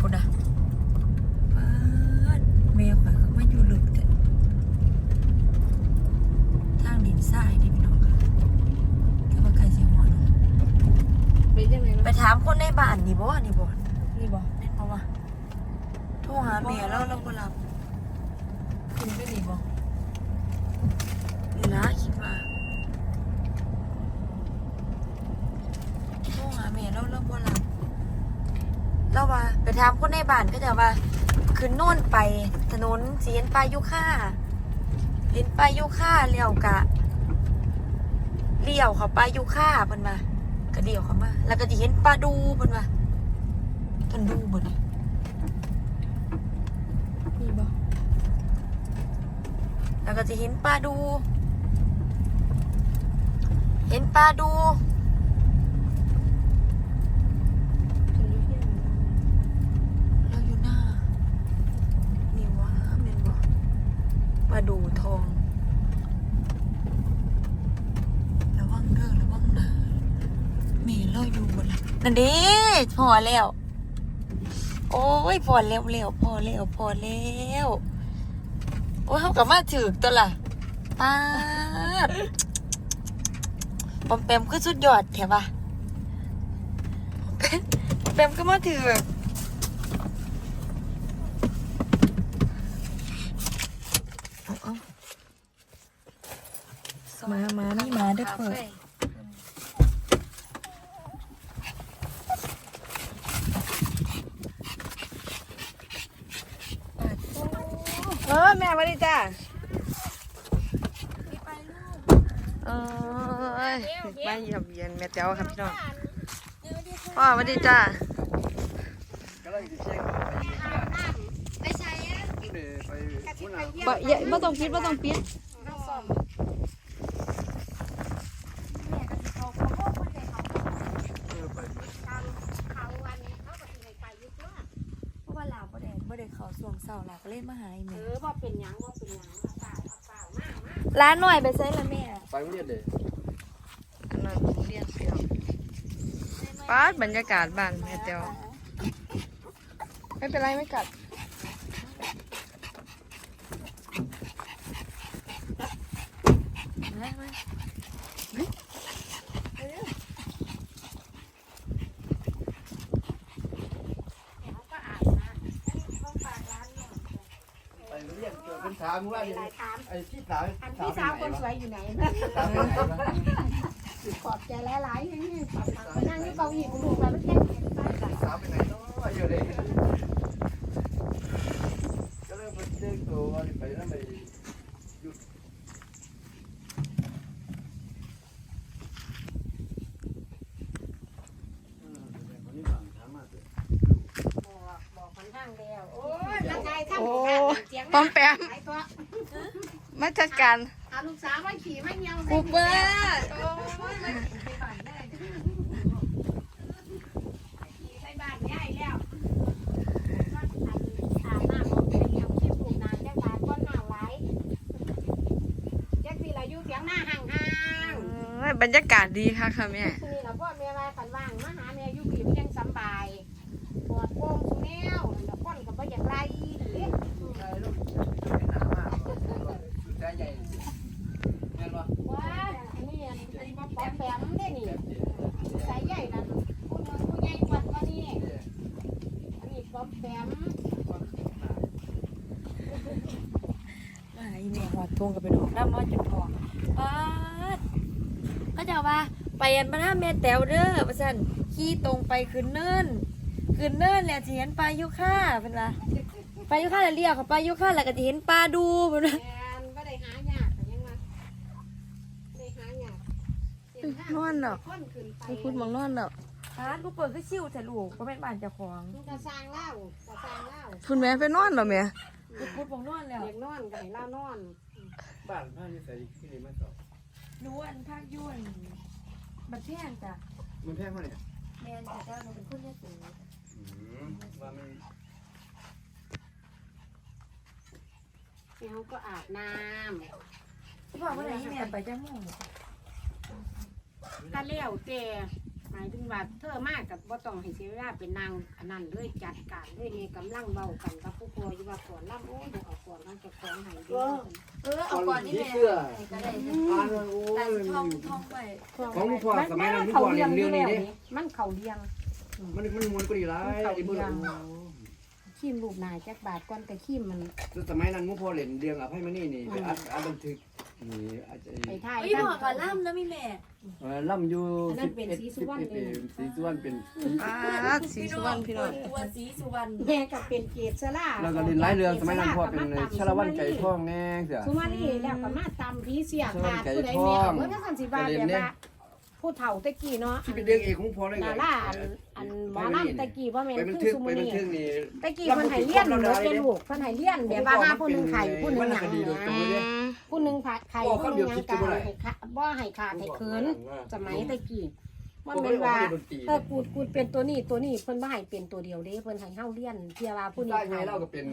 พุ่นนะปาดแม่ข่อยก็มาอยู่ลึกแต่ทางดินทรายนี่พี่น้องค่ะแต่ว่าใครสิหัวเนาะเป็นยังไงไปถามคนในบ้านนี่บ่นี่บ่นี่บ่แม่นบ่วะโทรหาแม่แล้วเราบ่รับขึ้นไปนี่บ่นี่นะคิดว่าโทรหาแม่แล้วเราบ่รับ เราว่าไปถามคนในบ้านก็จะว่าขึ้นโน่นไปถนนสีเห็นปลายุค่าเห็นปลายุค่าเลี้ยวกะเลี้ยวเขาปลายุค่าเพิ่นมาก็เลี้ยวเขามาแล้วก็จะเห็นปลาดูเพิ่นว่าเพิ่นดูเบิ่นนี่บ่แล้วก็จะเห็นปลาดู เห็นปลาดู เราอยู่หน้า นี่ว่าเมนบอก ดูทอง ระวังเด้อระวังนะเมีเราอยู่บนลังนั่นด้พอแล้ว โอ้ยพอแล้วแล้วพอแล้วพอแล้วโอ้ยเขากลับมาถึกตัวล่ะป้าดปอมแปมก็สุดยอดแถวะปอมแปมก็มาถึกเอาเอา มามานี่มาได้เปิดเออแม่มาดิจ้าเออมาเยี่ยมเยียนแม่แต้วครับพี่น้องพ่อมาดิจ้าก็เลยจะเช็คไปใช้ไปหัวหน้าบ่อย่าบ่ต้องปิดบ่ต้องปิด เออไป เพราะว่าลาวบ่ได้บ่ได้เข้าช่วงเช้าลาวก็เลย มาหาอีเอแม่อว่าเป็นหยังว่าเป็นหยังเปล่าเปล่ามากมากร้านหน่อยไปใช้ละแม่ไปโรงเรียนเลยอันนั้นเรียนพี่น้องป้าดบรรยากาศบ้านแม่แต้วไม่เป็นไรไม่กัด มามาเขาก็อ่านนะเขาฝากร้านเนี่ย ไปโรงเรียน เกิดเป็นถามว่าหลายถามไอ้ที่สาวอันพี่สาวคนสวยอยู่ไหนสาวเป็นไหนวะขอบใจหลายๆอย่างนี้ขอบคุณไปนั่งที่เกาหลีกูดูแล้วไม่แค่เห็นไปสาวเป็นไหนเนาะเยอะเลยก็เริ่มเป็นเด็กโตว่าไปแล้วไปหยุดคนนี้บางถามมาเลยบอกบอกคนข้างแล้ว โอ้เสียงปอมแปมไอ้ตัวมาจัดการเอาลูกสาวมาขี่มาเงี้ยวกูเบิดโอ้ยมาขี่ไปบ้านได้ขี่ไปบ้านยายแล้วอาบน้ำเอาไปเงี้ยวขี้ปลูกนานจังบาดก้อนหนาวไหลจักสิละอยู่เสียงหน้าห่างๆ เอ้ยบรรยากาศดีค่ะค่ะแม่ นี่เราพ่อแม่ว่ากันว่างมาหาแม่อยู่ผีมันยังสำบายปวดโป่งสุแนวแล้วก้นก็บ่อยากไล่เด้ ใช่ลูกเป็นหนามากสุดใจใหญ่แม่นวะ ว่าอันนี้อันนี้บ่ปอมแปมเด้นี่สายใหญ่นั่นผู้น้อยผู้ใหญ่กว่าว่านี่อันนี้ปอมแปม มาหา อีแม่หอดทงกับไปดอกน้ำมาจนพอป้าดเขาจะว่าไปอันบ้านแม่แต๋วเด้อว่าซั่นขี่ตรงไปขึ้นเนินขึ้นเนินแล้วจะเห็นปลายุค่าเพิ่นว่าปลายุค่าแล้วเรียกเขาปลายุค่าแล้วก็จะเห็นปลาดูเพิ่นว่าแอนบ่ได้หายากแต่ยังว่าได้หายากเส้นทางนอนดอกคนขึ้นไปกูพูดมองนอนดอกร้านกูเปิดคือชิวแต่ลูกบ่แม่นบ้านเจ้าของมันก็สร้างเล่าก็สร้างเล่าคุณแม่ไปนอนเหรอแม่กูพูดบ่นอนแล้วเด็กนอนก็ให้เล่านอน บ้านพ่อนี่ใส่ที่นี่มาสอบรู้อันภาคยุ่นบัดแพงจ้ะมันแพงมั้ยเนี่ยแม่นจ้ะเจ้าหนูเป็นคนยะโสว่ามันแล้วก็อาบน้ำที่บอกว่าไหนแม่ไปจังหม่องถ้าเลี้ยวเจมายถึงว่าเธอมากกับบ่ต้องให้เสียเวลาเป็นนางอันนั้นเลยจัดการเลยนี่กำลังเบากันกับผู้ป่วยอยู่ว่าก่อนล่ำโอ้ยบ่เอาก่อนล่ำจะของให้ดีเออเอาก่อนนี่แม่ก็ได้แต่ท่องท่องไว้ของลูกพ่อสมัยนั้นลูกพ่อเรียนเรื่องนี้เด้มันเข่าเลียง มันมันมวนก็ดีหลายไอ้เบิ่งขีมรูปหนายจักบาทก่อนแต่ขีมมันสมัยนั้นลูกพ่อเรียนเรื่องอภัยมณีนี่ไปอัดอัดบันทึก นี่อาจจะไปถ่ายเฮ้ยกันพ่อกับล่ำนะมีแม่เออล่ำอยู่อันนั้นเป็นศรีสุวรรณ 11 11ศรีสุวรรณเป็นป้าดสีสุวรรณพี่น้องตัวสีสุวรรณแม่ก็เป็นเกศสลาแล้วก็เรียนหลายเรื่องสมัยนั้นพ่อเป็นชาละวันไก่ทองแน่เสีย สุมาลีแล้วก็มาตำผีเสียขาดไก่ผู้ใดทองแม่ก็เมื่อสันสิบาแบบว่าผู้เฒ่าตะกี้เนาะที่เป็นเรื่องเอกของพ่อเลยดาราอันอันหมอลำตะกี้ว่าแม่นไปบันคืทึอกสุไปมาบันลีทึกนี่ตะกี้เพิ่นให้เลี้ยนเนาะเป็นลูกเพิ่นให้เลี้ยนแบบว่าหาผู้หนึงไข่ผู้หนึงหยังอืม ผู้หนึงไข่ผู้หนึงหยังกะให้ขาบ่ให้ขาดให้เขินสมัยตะกี้ว่าแม่นว่าเออกูดกูดเป็นตัวนี้ตัวนี้เพิ่นบ่ให้เป็นตัวเดียวเด้เพิ่นให้เฮาเลี้ยนเพียว่าผู้ผู้นี้ได้ไงไข่เราก็เป็น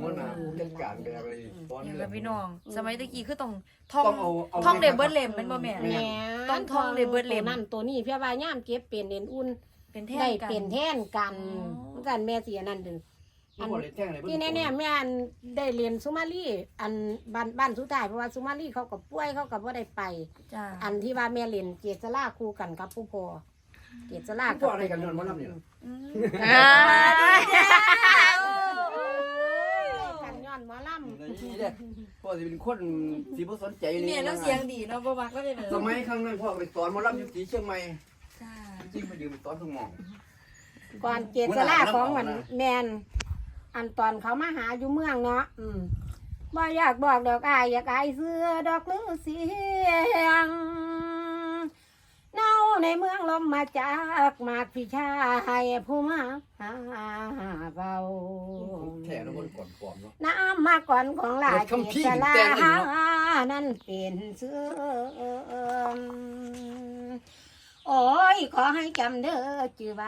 หัวหน้าผู้จัดการแบบอะไรฟ้อนอย่างเลกับยพี่น้อง สมัยตะกี้คือต้องท่องต้องเอาเอาท่องเดบเบิร์เล่มเป็นบ่แม่ แหม่ต้องท่องเลยเบิดเล่มตัวนั่นตัวนี้เพียว่าย่ามเก็บเป็นเด่นอุ่นเป็นแท่ได้กัน เป็นแท่นกันอ๋อเหมือนกันแม่เสียนั่นเด้อ อันแจ้งอะไรที่แน่ๆแม่อันได้เรียนสุมาลีอันบ้านบ้านสุดท้ายเพราะว่าสุมาลีเขาก็ป่วยเขาก็บ่ได้ไป จ้าอันที่ว่าแม่เรียนเกษราคู่กันกับผู้พ่อเกษราก็อะไรกันนอนมันรับเนี่ยอืมอ่ากันย้อนหมอลนี่เนี่ยพ่อจะเป็นคนที่ผู้สนใจแม่นี่แล้วเสียงดีเนาะบ่มักก็ได้เลยสมัยครั้งนั้นพ่อไปสอนหมอลำอยู่ที่เชียงใหม่จ้าจริงมายืมสอนทุกหมองำก่อนเกษราของมันแมน อันตอนเขามาหาอยู่เมืองเนาะอืมบ่อยากบอกดอกอายอยากอายเสื้อดอกลือเสียงเน่าในเมืองลมมาจากมากพี่ชายผู้มาหาเบาแข่แล้วมันก่อนปลอมเนาะน้ำมาก่อนของหลายรถคำพี่เจลาแต่งอีกเนาะนั่นเป็นเสื้อโอ้ย ขอให้จำเด้อจือใบ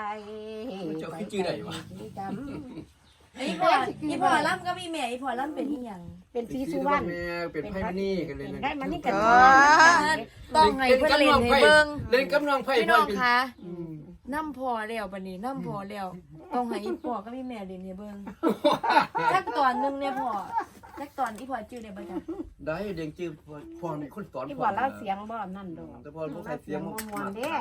เจ้าคือชื่อไหนวะจไอ้พ่ออีพ่อล่ำก็มีแม่อีพ่อล่ำเป็นอีหยังำเป็นสีสุวรรณเป็นไพ่มานี่กันเลยเป็นได้มานี่กันต้องให้เพิ่นเล่นให้เบิ่งเล่นกับน้องไพ่พี่น้องคะอืมน้ำพอแล้วบัดนี้น้ำพอแล้วต้องให้อีพ่อก็มีแม่เล่นให้เบิ่งจักตอนหนึงเนี่ยพ่อจักตอนอีพ่อจื้อได้บ่จ้ะได้เด็กจื้อพอมีคนสอนที่บอกแล้วเสียงบ่นั่นดอกแต่พอพวกใครเสียงมวนเด้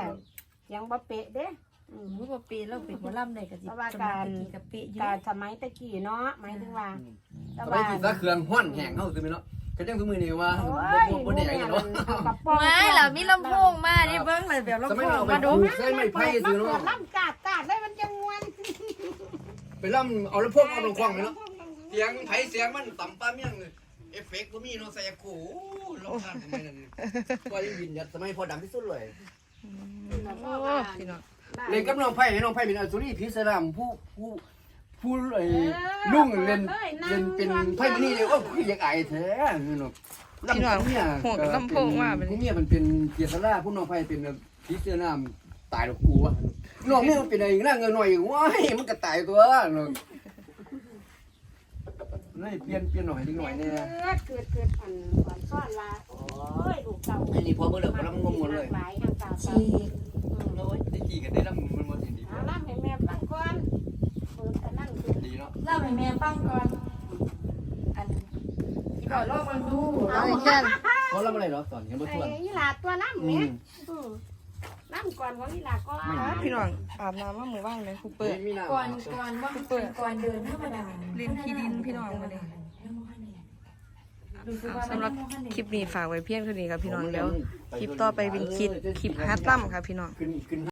เสียงบ่เป๊ะเด้อื มรู้บ่ปีแล้วเป็นหมอล่ำได้ก็สิเพราะว่าสการมัยตะกี้กับปีอยู่การสมัยตะกี้เนาะหมายถึงว่าแต่ว่ากินซะเครื่องห้อนแห้งเฮาซื้อไหมเนาะก็จังทุกมื้อนี้ว่าโอ้บ่ยบ่บ่แดงเนาะเอากระป๋องไม่ล่ะมีลำโพงมานี่เบิ่งเลยแบบลำสมัโพยงเราไปมาดูดูใส่ไม้ไผ่ซื้อเนาะล่ำกาดกาดได้มันจะงวนไปล่ำเอาลำโพงเอาลงควังเลยเนาะเสียงไผเสียงมันต่ำป้าเมี่ยงเอฟเฟกต์บ่มีเนาะใส่โอ้ลำคาญสมัยนั้นว่ายังยินยัดสมัยพอดังที่สุดเลย โอ้พี่น้อง เล่นกับน้องไผ่น้องไผ่เป็นอสุรีพิสดารผู้ผู้ผู้ไอ้ลุงเล่นเล่นเป็นไผ่นี่เลยว่าคืออยากอายแท้เนาะพี่น้องเนี่ยหัวกับลำโพงว่าเป็นผู้เมียมันเป็นเกียรติราผู้น้องไผ่เป็นพิเศษน้ำตายดอกกูวะน้องเนี่ยมันเป็นอะไรนั่งเงินหน่อยว้ายมันก็ตายตัวเนาะนี่เปลี่ยนเปลี่ยนหน่อยนิดหน่อยเนี่ยเกิดเกิดอันอันซ่อนลาโอ้ยลูกเก่าอันนี้พอเบิ่งแล้วกำลังงงหมดเลยหลายทางตาชี กโอ้ยได้จีกันได้แล้วมันมาสิดีเอาล่ำให้แม่ฟังก่อนเปิดอันนั้นคือดีเนาะเล่าให้แม่ฟังก่อน อันอีพ่อลองมาดูเอาอีกแค่นเขาเล่าอะไรเหรอสอนกันบ่ไอ้ทวนยี่หลาตัวล่ำอืเนี่ยมล่ำก่อนของยี่หลาก่อนพี่น้องอาบน้ำมาหมู่บ้านเลยครูเปิดมีน้ำก่อนก่อนว่าเป็นก่อนเดินธรรมดาลิ้นขี้ดินพี่น้องมาเลยดูสิว่าสำหรับคลิปนี้ฝากไว้เพียงเท่านี้ครับพี่น้องเดี๋ยวคลิปต่อไปเป็นคลิปคลิปฮัตตั้มครับพี่น้องขึ้นขึ้น